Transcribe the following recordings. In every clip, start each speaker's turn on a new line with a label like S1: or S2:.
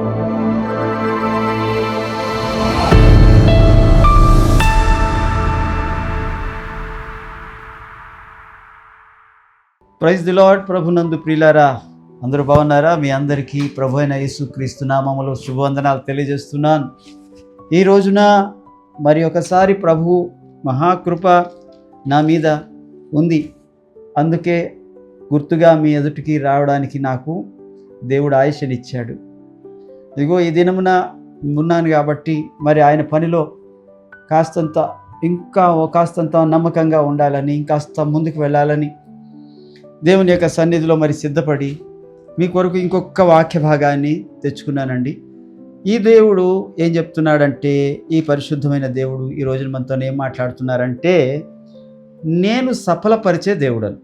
S1: Praise the lord ప్రభునందు ప్రియులారా అందరూ బాగున్నారా? మీ అందరికీ ప్రభు అయిన యేసు నామములో శుభవందనాలు తెలియజేస్తున్నాను. ఈ రోజున మరి ఒకసారి ప్రభు మహాకృప నా మీద ఉంది. అందుకే గుర్తుగా మీ ఎదుటికి రావడానికి నాకు దేవుడు ఆయుషనిచ్చాడు. ఇదిగో ఈ దినమున ఉన్నాను కాబట్టి మరి ఆయన పనిలో కాస్తంత ఇంకా కాస్తంత నమ్మకంగా ఉండాలని ఇంకాస్త ముందుకు వెళ్ళాలని దేవుని యొక్క సన్నిధిలో మరి సిద్ధపడి మీ కొరకు ఇంకొక వాక్య భాగాన్ని తెచ్చుకున్నానండి. ఈ దేవుడు ఏం చెప్తున్నాడంటే ఈ పరిశుద్ధమైన దేవుడు ఈ రోజున మనతో ఏం మాట్లాడుతున్నారంటే నేను సఫలపరిచే దేవుడను.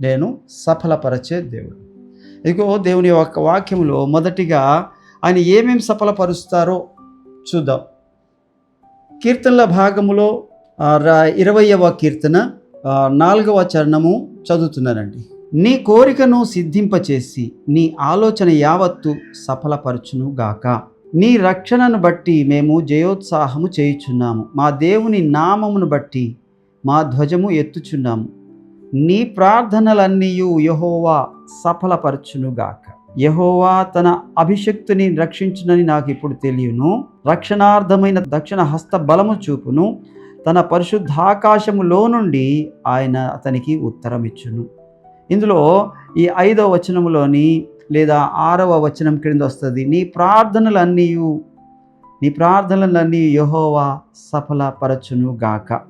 S1: నేను సఫలపరిచే దేవుడు. ఇదిగో దేవుని యొక్క వాక్యంలో మొదటిగా ఆయన ఏమేమి సఫలపరుస్తారో చూద్దాం. కీర్తనల భాగములో రా- ఇరవయవ కీర్తన నాలుగవ చరణము చదువుతున్నానండి నీ కోరికను సిద్ధింపచేసి నీ ఆలోచన యావత్తు సఫలపరచును గాక. నీ రక్షణను బట్టి మేము జయోత్సాహము చేయుచున్నాము. మా దేవుని నామమును బట్టి మా ధ్వజము ఎత్తుచున్నాము. నీ ప్రార్థనలన్నీ యహోవా సఫలపరచునుగాక యహోవా తన అభిషక్తుని రక్షించునని నాకు ఇప్పుడు తెలియను. రక్షణార్థమైన దక్షిణ హస్త బలము చూపును. తన పరిశుద్ధాకాశములో నుండి ఆయన అతనికి ఉత్తరం ఇచ్చును ఇందులో ఈ ఐదవ వచనములోని లేదా ఆరవ వచనం క్రింద వస్తుంది నీ ప్రార్థనలన్నీ నీ ప్రార్థనలన్నీ యహోవా సఫలపరచును గాక.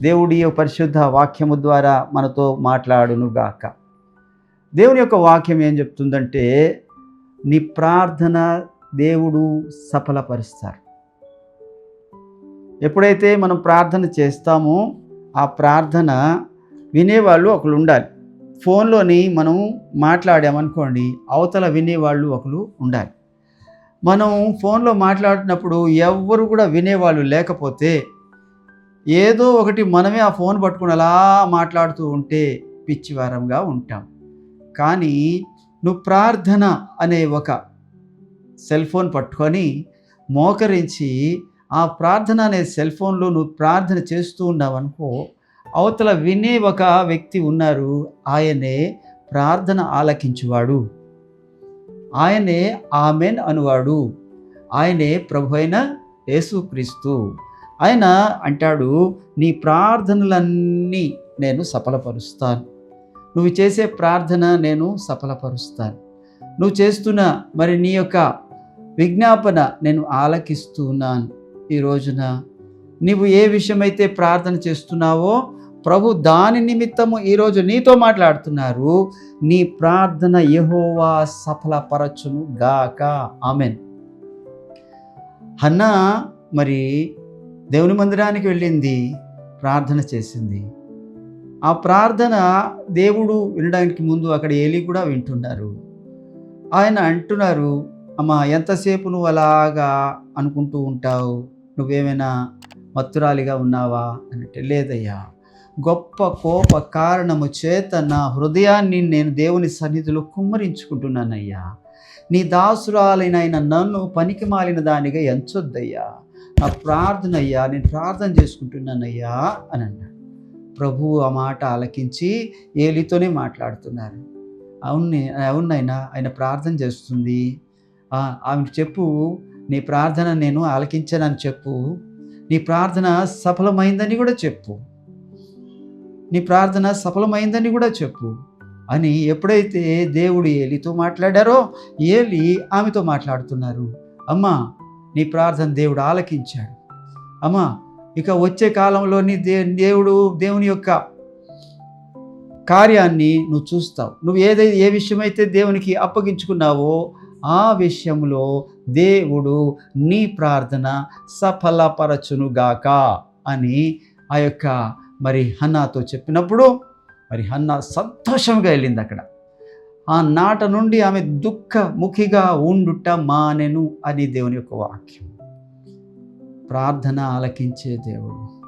S1: దేవుడి పరిశుద్ధ వాక్యము ద్వారా మనతో మాట్లాడును గాక. దేవుని యొక్క వాక్యం ఏం చెప్తుందంటే నీ ప్రార్థన దేవుడు సఫలపరుస్తారు. ఎప్పుడైతే మనం ప్రార్థన చేస్తామో ఆ ప్రార్థన వినేవాళ్ళు ఒకరు ఉండాలి. ఫోన్లోని మనం మాట్లాడామనుకోండి అవతల వినేవాళ్ళు ఒకరు ఉండాలి. మనం ఫోన్లో మాట్లాడినప్పుడు ఎవ్వరు కూడా వినేవాళ్ళు లేకపోతే ఏదో ఒకటి మనమే ఆ ఫోన్ పట్టుకుని అలా మాట్లాడుతూ ఉంటే పిచ్చివారంగా ఉంటాం. కానీ నువ్వు ప్రార్థన అనే ఒక సెల్ ఫోన్ పట్టుకొని మోకరించి ఆ ప్రార్థన అనే సెల్ ఫోన్లో నువ్వు ప్రార్థన చేస్తూ ఉన్నావు అనుకో అవతల వినే ఒక వ్యక్తి ఉన్నారు. ఆయనే ప్రార్థన ఆలకించువాడు. ఆయనే ఆమెన్ అనువాడు. ఆయనే ప్రభు అయిన యేసుక్రీస్తు ఆయన అంటాడు నీ ప్రార్థనలన్నీ నేను సఫలపరుస్తాను. నువ్వు చేసే ప్రార్థన నేను సఫలపరుస్తాను. నువ్వు చేస్తున్న మరి నీ యొక్క విజ్ఞాపన నేను ఆలకిస్తున్నాను. ఈ రోజున నీవు ఏ విషయమైతే ప్రార్థన చేస్తున్నావో ప్రభు దాని నిమిత్తము ఈరోజు నీతో మాట్లాడుతున్నారు. నీ ప్రార్థన యహోవా సఫలపరచును గాక. ఆమెన్. హన్నా మరి దేవుని మందిరానికి వెళ్ళింది ప్రార్థన చేసింది. ఆ ప్రార్థన దేవుడు వినడానికి ముందు అక్కడ ఏలి కూడా వింటున్నారు. ఆయన అంటున్నారు అమ్మ ఎంతసేపు నువ్వు అలాగా అనుకుంటూ ఉంటావు? నువ్వేమైనా మత్తురాలిగా ఉన్నావా? అంటే లేదయ్యా. గొప్ప కోప కారణము చేత నా హృదయాన్ని నేను దేవుని సన్నిధిలో కుమ్మరించుకుంటున్నానయ్యా. నీ దాసురాలైన ఆయన నన్ను పనికి మాలిన దానిగా ఎంచొద్దయ్యా. నా ప్రార్థన అయ్యా నేను ప్రార్థన చేసుకుంటున్నానయ్యా అని అన్నాడు. ప్రభువు ఆ మాట ఆలకించి ఏలితోనే మాట్లాడుతున్నారు. అవును అవునైనా ఆయన ప్రార్థన చేస్తుంది. ఆమె ఆమెకు చెప్పు నీ ప్రార్థన నేను ఆలకించానని చెప్పు. నీ ప్రార్థన సఫలమైందని కూడా చెప్పు. నీ ప్రార్థన సఫలమైందని కూడా చెప్పు అని ఎప్పుడైతే దేవుడు ఏలితో మాట్లాడారో ఏలి ఆమెతో మాట్లాడుతున్నారు. అమ్మా నీ ప్రార్థన దేవుడు ఆలకించాడు. అమ్మా ఇక వచ్చే కాలంలోని దే దేవుడు దేవుని యొక్క కార్యాన్ని నువ్వు చూస్తావు. నువ్వు ఏదైతే ఏ విషయమైతే దేవునికి అప్పగించుకున్నావో ఆ విషయంలో దేవుడు నీ ప్రార్థన సఫలపరచునుగాక అని ఆ యొక్క మరి హన్నాతో చెప్పినప్పుడు మరి హన్నా సంతోషంగా వెళ్ళింది అక్కడ. ఆ నాట నుండి ఆమె దుఃఖముఖిగా ఉండుట మానెను అని దేవుని యొక్క వాక్యం. ప్రార్థన ఆలకించే దేవుడు.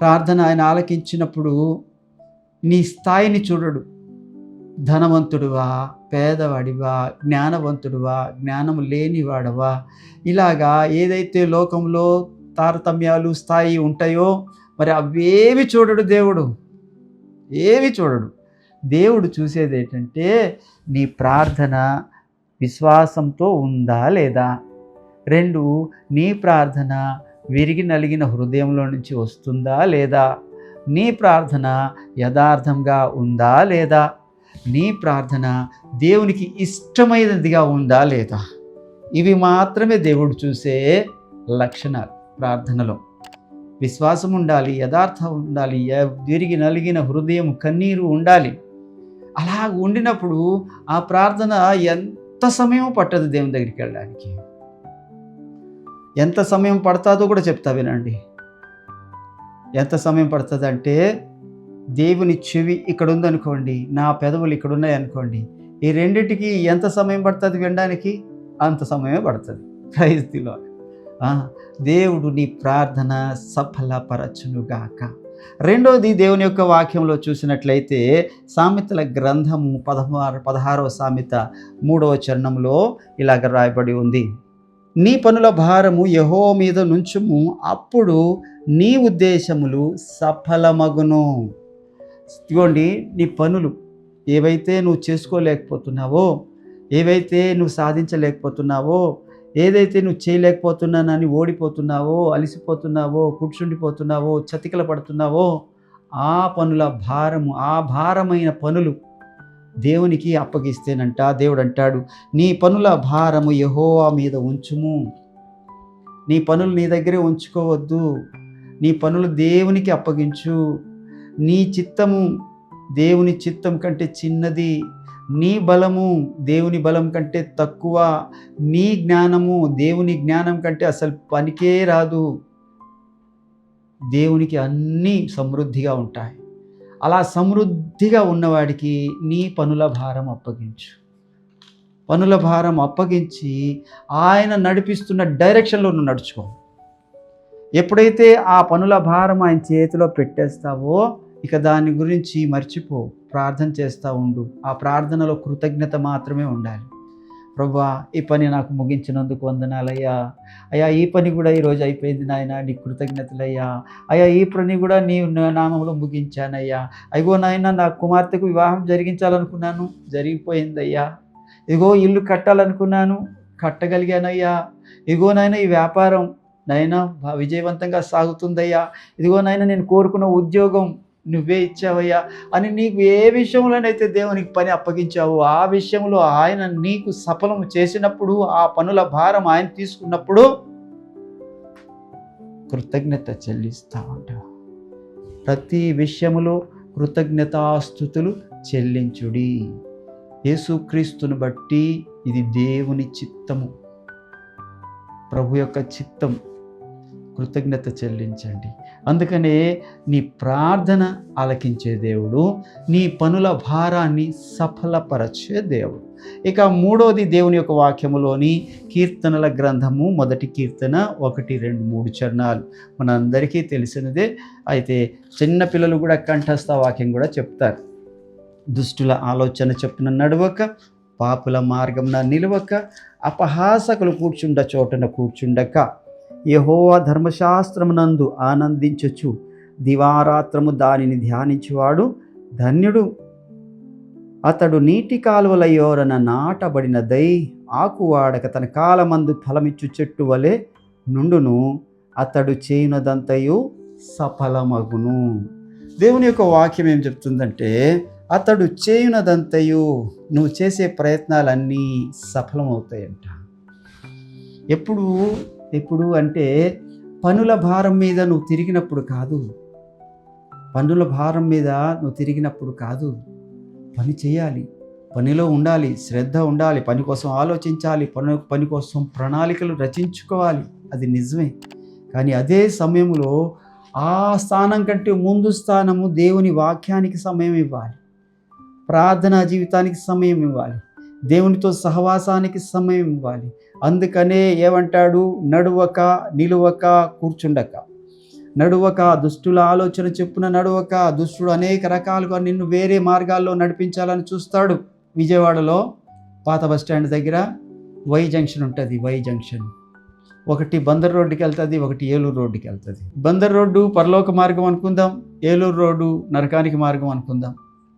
S1: ప్రార్థన ఆయన ఆలకించినప్పుడు నీ స్థాయిని చూడడు. ధనవంతుడువా పేదవాడివా జ్ఞానవంతుడువా జ్ఞానం లేనివాడవా? ఇలాగా ఏదైతే లోకంలో తారతమ్యాలు స్థాయి ఉంటాయో మరి అవేవి చూడడు దేవుడు. ఏవి చూడడు. దేవుడు చూసేది ఏంటంటే నీ ప్రార్థన విశ్వాసంతో ఉందా లేదా? రెండు నీ ప్రార్థన విరిగి నలిగిన హృదయంలో నుంచి వస్తుందా లేదా? నీ ప్రార్థన యథార్థంగా ఉందా లేదా? నీ ప్రార్థన దేవునికి ఇష్టమైనదిగా ఉందా లేదా? ఇవి మాత్రమే దేవుడు చూసే లక్షణాలు ప్రార్థనలో. విశ్వాసం ఉండాలి యథార్థం ఉండాలి విరిగి నలిగిన హృదయం కన్నీరు ఉండాలి. అలా ఉండినప్పుడు ఆ ప్రార్థన ఎంత సమయం పట్టదు దేవుని దగ్గరికి వెళ్ళడానికి? ఎంత సమయం పడుతుందో కూడా చెప్తా వినండి. ఎంత సమయం పడుతుంది అంటే దేవుని చెవి ఇక్కడ ఉందనుకోండి నా పెదవులు ఇక్కడ ఉన్నాయి అనుకోండి ఈ రెండింటికి ఎంత సమయం పడుతుంది వినడానికి? అంత సమయమే పడుతుంది. ప్రైజ్ దేవుడు నీ ప్రార్థన సఫలపరచునుగాక. రెండోది దేవుని యొక్క వాక్యంలో చూసినట్లయితే సామెతల గ్రంథము పదహారు పదహారవ సామెత మూడవ చరణంలో ఇలాగ రాయబడి ఉంది. నీ పనుల భారము యహో మీద నుంచుము అప్పుడు నీ ఉద్దేశములు సఫలమగును. ఇదిగోండి నీ పనులు ఏవైతే నువ్వు చేసుకోలేకపోతున్నావో ఏవైతే నువ్వు సాధించలేకపోతున్నావో ఏదైతే నువ్వు చేయలేకపోతున్నానని ఓడిపోతున్నావో అలసిపోతున్నావో కూర్చుండిపోతున్నావో చతికిల పడుతున్నావో ఆ పనుల భారము ఆ భారమైన పనులు దేవునికి అప్పగిస్తేనంట దేవుడు అంటాడు నీ పనుల భారము యహోవా మీద ఉంచుము. నీ పనులు నీ దగ్గరే ఉంచుకోవద్దు. నీ పనులు దేవునికి అప్పగించు. నీ చిత్తము దేవుని చిత్తం కంటే చిన్నది. నీ బలము దేవుని బలం కంటే తక్కువ. నీ జ్ఞానము దేవుని జ్ఞానం కంటే అసలు పనికే రాదు. దేవునికి అన్నీ సమృద్ధిగా ఉంటాయి. అలా సమృద్ధిగా ఉన్నవాడికి నీ పనుల భారం అప్పగించు. పనుల భారం అప్పగించి ఆయన నడిపిస్తున్న డైరెక్షన్లో నువ్వు నడుచుకో. ఎప్పుడైతే ఆ పనుల భారం ఆయన చేతిలో పెట్టేస్తావో ఇక దాని గురించి మర్చిపో. ప్రార్థన చేస్తూ ఉండు. ఆ ప్రార్థనలో కృతజ్ఞత మాత్రమే ఉండాలి. ప్రభా ఈ పని నాకు ముగించినందుకు వందనాలయ్యా. అయ్యా ఈ పని కూడా ఈరోజు అయిపోయింది నాయన నీ కృతజ్ఞతలయ్యా. అయ్యా ఈ పని కూడా నీ నామంలో ముగించానయ్యా. అయ్యో నాయన నా కుమార్తెకు వివాహం జరిగించాలనుకున్నాను జరిగిపోయిందయ్యా. ఇగో ఇల్లు కట్టాలనుకున్నాను కట్టగలిగానయ్యా. ఇగో నాయన ఈ వ్యాపారం నాయన విజయవంతంగా సాగుతుందయ్యా. ఇదిగో నాయన నేను కోరుకున్న ఉద్యోగం నువ్వే ఇచ్చావయ్యా అని నీకు ఏ విషయంలోనైతే దేవునికి పని అప్పగించావో ఆ విషయంలో ఆయన నీకు సఫలం చేసినప్పుడు ఆ పనుల భారం ఆయన తీసుకున్నప్పుడు కృతజ్ఞత చెల్లిస్తా ఉంటా ప్రతి విషయములో కృతజ్ఞతాస్థుతులు చెల్లించుడి. యేసుక్రీస్తును బట్టి ఇది దేవుని చిత్తము. ప్రభు యొక్క చిత్తం కృతజ్ఞత చెల్లించండి. అందుకనే నీ ప్రార్థన ఆలకించే దేవుడు నీ పనుల భారాన్ని సఫలపరచే దేవుడు. ఇక మూడోది దేవుని యొక్క వాక్యములోని కీర్తనల గ్రంథము మొదటి కీర్తన ఒకటి రెండు మూడు చరణాలు. మనందరికీ తెలిసినదే. అయితే చిన్న పిల్లలు కూడా కంఠస్థ వాక్యం కూడా చెప్తారు. దుష్టుల ఆలోచన చెప్పున నడవక పాపుల మార్గంన నిలవక అపహాసకులు కూర్చుండ చోటన కూర్చుండక యహోవా ధర్మశాస్త్రమునందు ఆనందించచ్చు. దివారాత్రము దానిని ధ్యానించువాడు ధన్యుడు. అతడు నీటి కాలువల యోరన నాటబడినదై ఆకువాడక తన కాలమందు ఫలమిచ్చు చెట్టు వలె నుండును. అతడు చేయునదంతయు సఫలమగును. దేవుని యొక్క వాక్యం ఏం చెప్తుందంటే అతడు చేయునదంతయు నువ్వు చేసే ప్రయత్నాలన్నీ సఫలమవుతాయంట. ఎప్పుడు ఎప్పుడు అంటే పనుల భారం మీద నువ్వు తిరిగినప్పుడు కాదు. పనుల భారం మీద నువ్వు తిరిగినప్పుడు కాదు. పని చేయాలి పనిలో ఉండాలి శ్రద్ధ ఉండాలి పని కోసం ఆలోచించాలి పని పని కోసం ప్రణాళికలు రచించుకోవాలి. అది నిజమే. కానీ అదే సమయంలో ఆ స్థానం కంటే ముందు స్థానము దేవుని వాక్యానికి సమయం ఇవ్వాలి. ప్రార్థనా జీవితానికి సమయం ఇవ్వాలి. దేవునితో సహవాసానికి సమయం ఇవ్వాలి. అందుకనే ఏమంటాడు? నడువక నిలువక కూర్చుండక. నడువక దుష్టుల ఆలోచన చెప్పున నడువక దుష్టుడు అనేక రకాలుగా నిన్ను వేరే మార్గాల్లో నడిపించాలని చూస్తాడు. విజయవాడలో పాత బస్ స్టాండ్ దగ్గర వై జంక్షన్ ఉంటుంది వై జంక్షన్. ఒకటి బందర్ రోడ్డుకి వెళ్తుంది ఒకటి ఏలూరు రోడ్డుకి వెళ్తుంది. బందర్ రోడ్డు పరలోక మార్గం అనుకుందాం ఏలూరు రోడ్డు నరకానికి మార్గం అనుకుందాం.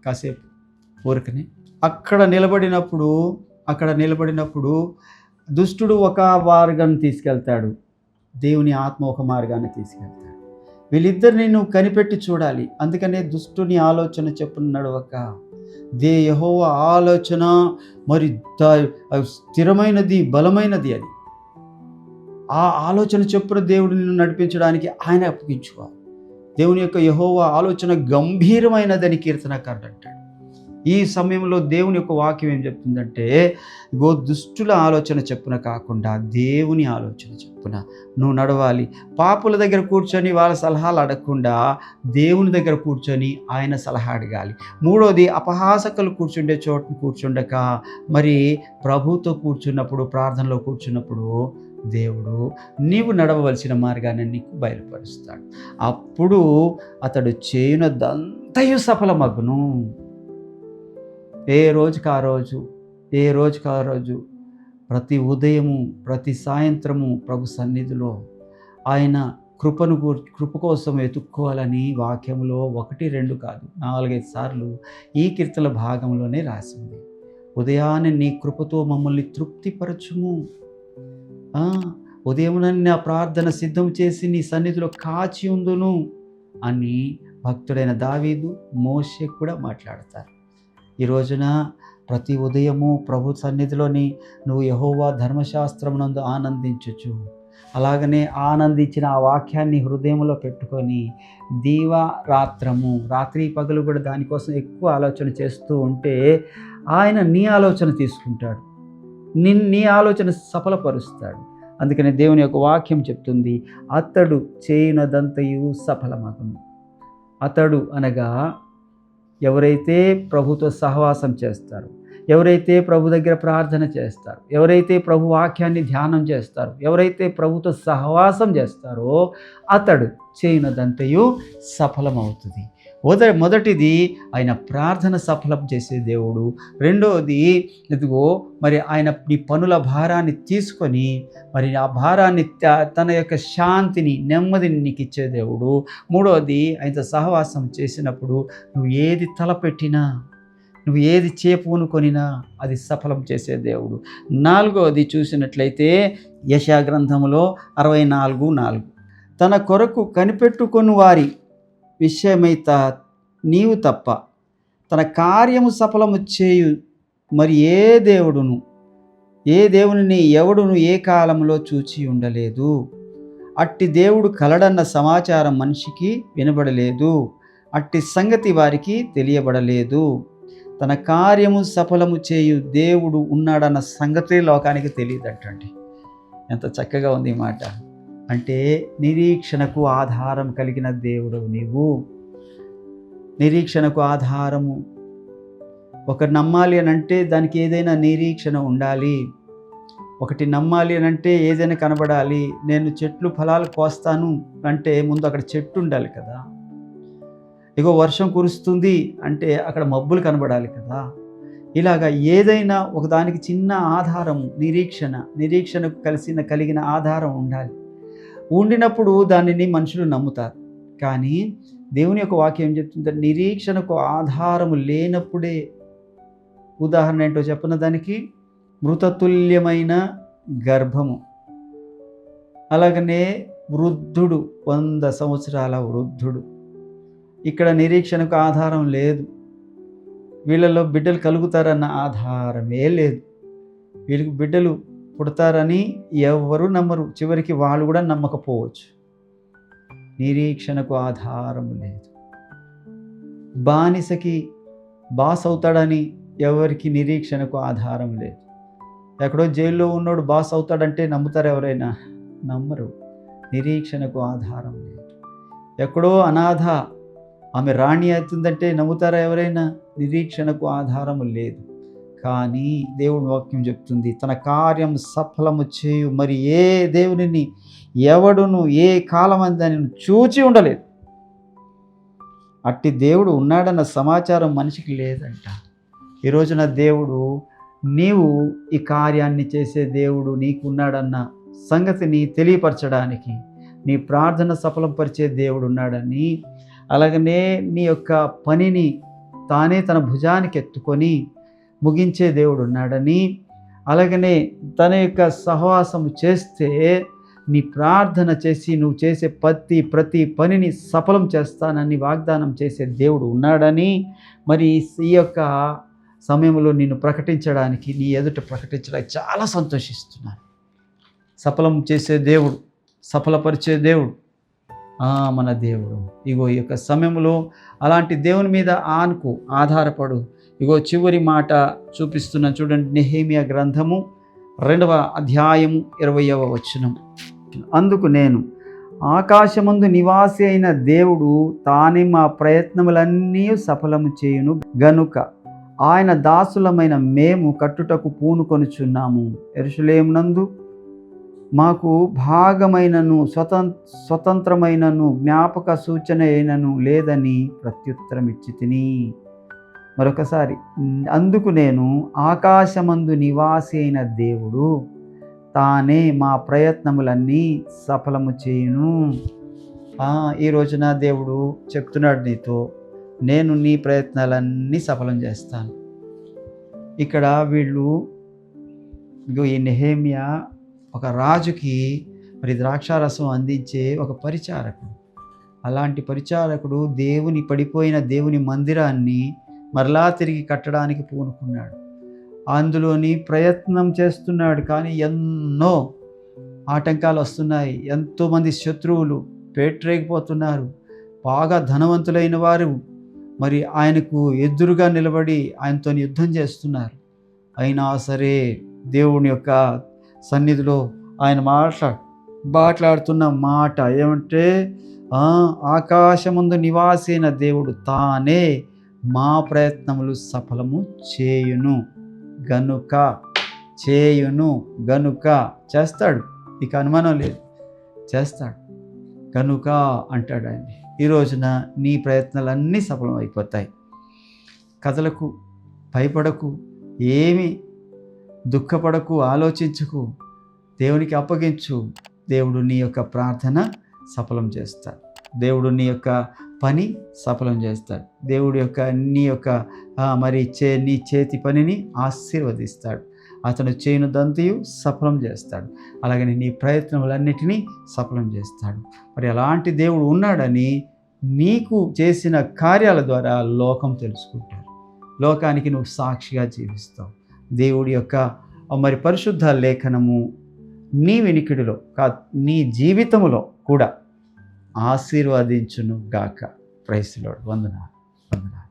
S1: కాసేపు ఊరికనే. అక్కడ నిలబడినప్పుడు అక్కడ నిలబడినప్పుడు దుష్టుడు ఒక మార్గాన్ని తీసుకెళ్తాడు. దేవుని ఆత్మ ఒక మార్గాన్ని తీసుకెళ్తాడు. వీళ్ళిద్దరిని నువ్వు కనిపెట్టి చూడాలి. అందుకనే దుష్టుని ఆలోచన చెప్పున నడవక. దే యహోవ ఆలోచన మరి ద- స్థిరమైనది బలమైనది అది. ఆ ఆలోచన చెప్పున దేవుడిని నడిపించడానికి ఆయన అప్పగించుకోవాలి. దేవుని యొక్క యహోవ ఆలోచన గంభీరమైనదని కీర్తనకారుడు అంటాడు. ఈ సమయంలో దేవుని యొక్క వాక్యం ఏం చెప్తుందంటే గో దుష్టుల ఆలోచన చెప్పున కాకుండా దేవుని ఆలోచన చెప్పున నువ్వు నడవాలి. పాపుల దగ్గర కూర్చొని వాళ్ళ సలహాలు అడగకుండా దేవుని దగ్గర కూర్చొని ఆయన సలహా అడగాలి. మూడోది అపహాసకులు కూర్చుండే చోట కూర్చుండక మరి ప్రభుతో కూర్చున్నప్పుడు ప్రార్థనలో కూర్చున్నప్పుడు దేవుడు నీవు నడవవలసిన మార్గాన్ని నీకు బయలుపరుస్తాడు. అప్పుడు అతడు చేయునదంతయు సఫలమగును. ఏ రోజుకి ఆ రోజు? ఏ రోజుకి ఆ రోజు? ప్రతి ఉదయము ప్రతి సాయంత్రము ప్రభు సన్నిధిలో ఆయన కృపను కృప కోసం వెతుక్కోవాలని వాక్యంలో ఒకటి రెండు కాదు నాలుగైదు సార్లు ఈ కీర్తన భాగంలోనే రాసింది. ఉదయాన్నే నీ కృపతో మమ్మల్ని తృప్తిపరచుము. ఉదయం నా ప్రార్థన సిద్ధం చేసి నీ సన్నిధిలో కాచి ఉందును అని భక్తుడైన దావీదు మోషే కూడా మాట్లాడతారు. ఈ రోజున ప్రతి ఉదయము ప్రభు సన్నిధిలోని నువ్వు యహోవా ధర్మశాస్త్రమునందు ఆనందించచ్చు అలాగనే ఆనందించిన ఆ వాక్యాన్ని హృదయంలో పెట్టుకొని దీవా రాత్రము రాత్రి పగలు కూడా దానికోసం ఎక్కువ ఆలోచన చేస్తూ ఉంటే ఆయన నీ ఆలోచన తీసుకుంటాడు. నిన్ నీ ఆలోచన సఫలపరుస్తాడు. అందుకనే దేవుని యొక్క వాక్యం చెప్తుంది అతడు చేయనదంతయు సఫలమగును. అతడు అనగా ఎవరైతే ప్రభుతో సహవాసం చేస్తారు ఎవరైతే ప్రభు దగ్గర ప్రార్థన చేస్తారు ఎవరైతే ప్రభు వాక్యాన్ని ధ్యానం చేస్తారు ఎవరైతే ప్రభుతో సహవాసం చేస్తారో అతడు చేయనదంతయు సఫలమవుతుంది. మొద మొదటిది ఆయన ప్రార్థన సఫలం చేసే దేవుడు. రెండవది ఇదిగో మరి ఆయన నీ పనుల భారాన్ని తీసుకొని మరి ఆ భారాన్ని త- తన యొక్క శాంతిని నెమ్మదిని నీకు ఇచ్చే దేవుడు. మూడవది ఆయనతో సహవాసం చేసినప్పుడు నువ్వు ఏది తలపెట్టినా నువ్వు ఏది చేపూనుకొనినా అది సఫలం చేసే దేవుడు. నాలుగవది చూసినట్లయితే యశా గ్రంథంలో అరవై నాలుగు నాలుగు. తన కొరకు కనిపెట్టుకొని వారి విషయమైత నీవు తప్ప. తన కార్యము సఫలము చేయు మరి ఏ దేవుడును? ఏ దేవుని ఎవడును ఏ కాలంలో చూచి ఉండలేదు? అట్టి దేవుడు కలడన్న సమాచారం మనిషికి వినబడలేదు. అట్టి సంగతి వారికి తెలియబడలేదు. తన కార్యము సఫలము చేయు దేవుడు ఉన్నాడన్న సంగతి లోకానికి తెలియదటండి. ఎంత చక్కగా ఉంది ఈ మాట. అంటే నిరీక్షణకు ఆధారం కలిగిన దేవుడు నీవు. నిరీక్షణకు ఆధారము. ఒకటి నమ్మాలి అని అంటే దానికి ఏదైనా నిరీక్షణ ఉండాలి. ఒకటి నమ్మాలి అని అంటే ఏదైనా కనబడాలి. నేను చెట్లు ఫలాలు కోస్తాను అంటే ముందు అక్కడ చెట్టు ఉండాలి కదా. ఇగో వర్షం కురుస్తుంది అంటే అక్కడ మబ్బులు కనబడాలి కదా. ఇలాగా ఏదైనా ఒకదానికి చిన్న ఆధారం నిరీక్షణ నిరీక్షణకు కలిసిన కలిగిన ఆధారం ఉండాలి. ఉండినప్పుడు దానిని మనుషులు నమ్ముతారు. కానీ దేవుని యొక్క వాక్యం ఏం చెప్తుంది నిరీక్షణకు ఆధారము లేనప్పుడే ఉదాహరణ ఏంటో చెప్పిన దానికి? మృతతుల్యమైన గర్భము. అలాగనే వృద్ధుడు వంద సంవత్సరాల వృద్ధుడు. ఇక్కడ నిరీక్షణకు ఆధారం లేదు. వీళ్ళలో బిడ్డలు కలుగుతారన్న ఆధారమే లేదు. వీళ్ళకి బిడ్డలు పుడతారని ఎవరు నమ్మరు. చివరికి వాళ్ళు కూడా నమ్మకపోవచ్చు. నిరీక్షణకు ఆధారం లేదు. బానిసకి బాస్ అవుతాడని ఎవరికి నిరీక్షణకు ఆధారం లేదు. ఎక్కడో జైల్లో ఉన్నోడు బాస్ అవుతాడంటే నమ్ముతారు ఎవరైనా? నమ్మరు. నిరీక్షణకు ఆధారం లేదు. ఎక్కడో అనాథ ఆమె రాణి అవుతుందంటే నమ్ముతారా ఎవరైనా? నిరీక్షణకు ఆధారం లేదు. కానీ దేవుని వాక్యం చెప్తుంది తన కార్యం సఫలము చేయు మరి ఏ దేవునిని ఎవడును ఏ కాలం అని దానిని చూచి ఉండలేదు. అట్టి దేవుడు ఉన్నాడన్న సమాచారం మనిషికి లేదంట. ఈ రోజున దేవుడు నీవు ఈ కార్యాన్ని చేసే దేవుడు నీకున్నాడన్న సంగతిని తెలియపరచడానికి నీ ప్రార్థన సఫలపరిచే దేవుడు ఉన్నాడని అలాగనే నీ యొక్క పనిని తానే తన భుజానికి ఎత్తుకొని ముగించే దేవుడు ఉన్నాడని. అలాగనే తన యొక్క సహవాసం చేస్తే నీ ప్రార్థన చేసి నువ్వు చేసే ప్రతి ప్రతి పనిని సఫలం చేస్తానని వాగ్దానం చేసే దేవుడు ఉన్నాడని. మరి ఈ యొక్క సమయంలో నిన్ను ప్రకటించడానికి నీ ఎదుట ప్రకటించడానికి చాలా సంతోషిస్తున్నాను. సఫలం చేసే దేవుడు సఫలపరిచే దేవుడు మన దేవుడు. ఇగో ఈ యొక్క సమయంలో అలాంటి దేవుని మీద ఆనుకు ఆధారపడు. ఇగో చివరి మాట చూపిస్తున్న చూడండి నెహేమియా గ్రంథము రెండవ అధ్యాయము ఇరవయవ వచనం. అందుకు నేను ఆకాశమందు నివాసి అయిన దేవుడు తానే మా ప్రయత్నములన్నీ సఫలము చేయును గనుక ఆయన దాసులమైన మేము కట్టుటకు పూనుకొనుచున్నాము. ఎరుషులేమునందు మాకు భాగమైనను స్వతం స్వతంత్రమైనను జ్ఞాపక సూచన అయినను లేదని ప్రత్యుత్తరం ఇచ్చి తిని మరొకసారి అందుకు నేను ఆకాశమందు నివాసి అయిన దేవుడు తానే మా ప్రయత్నములన్నీ సఫలము చేయును. ఈ రోజున దేవుడు చెప్తున్నాడు నీతో నేను నీ ప్రయత్నాలన్నీ సఫలం చేస్తాను. ఇక్కడ వీళ్ళు ఈ నెహేమియా ఒక రాజుకి మరి ద్రాక్షారసం అందించే ఒక పరిచారకుడు. అలాంటి పరిచారకుడు దేవుని పడిపోయిన దేవుని మందిరాన్ని మరలా తిరిగి కట్టడానికి పూనుకున్నాడు. అందులోని ప్రయత్నం చేస్తున్నాడు కానీ ఎన్నో ఆటంకాలు వస్తున్నాయి. ఎంతోమంది శత్రువులు పేట్రేగిపోతున్నారు. బాగా ధనవంతులైన వారు మరి ఆయనకు ఎదురుగా నిలబడి ఆయనతో యుద్ధం చేస్తున్నారు. అయినా సరే దేవుని యొక్క సన్నిధిలో ఆయన మాట్లా మాట్లాడుతున్న మాట ఏమంటే ఆకాశముందు నివాసైన దేవుడు తానే మా ప్రయత్నములు సఫలము చేయును గనుక చేయును గనుక చేస్తాడు. ఇక అనుమానం లేదు. చేస్తాడు. కనుక అంటాడు ఆయన ఈ రోజున నీ ప్రయత్నాలన్నీ సఫలం అయిపోతాయి. కథలకు భయపడకు ఏమి దుఃఖపడకు ఆలోచించకు దేవునికి అప్పగించు. దేవుడు నీ యొక్క ప్రార్థన సఫలం చేస్తాడు. దేవుడు నీ యొక్క పని సఫలం చేస్తాడు. దేవుడి యొక్క నీ యొక్క మరి చే నీ చేతి పనిని ఆశీర్వదిస్తాడు. అతను చేయను దంతయు సఫలం చేస్తాడు. అలాగని నీ ప్రయత్నములన్నిటినీ సఫలం చేస్తాడు. మరి అలాంటి దేవుడు ఉన్నాడని నీకు చేసిన కార్యాల ద్వారా లోకం తెలుసుకుంటారు. లోకానికి నువ్వు సాక్షిగా జీవిస్తావు. దేవుడి యొక్క మరి పరిశుద్ధ లేఖనము నీ వినికిడిలో కా నీ జీవితములో కూడా ఆశీర్వదించును గాక. ప్రైస్లోడ్ వందనాలు. వందనాలు.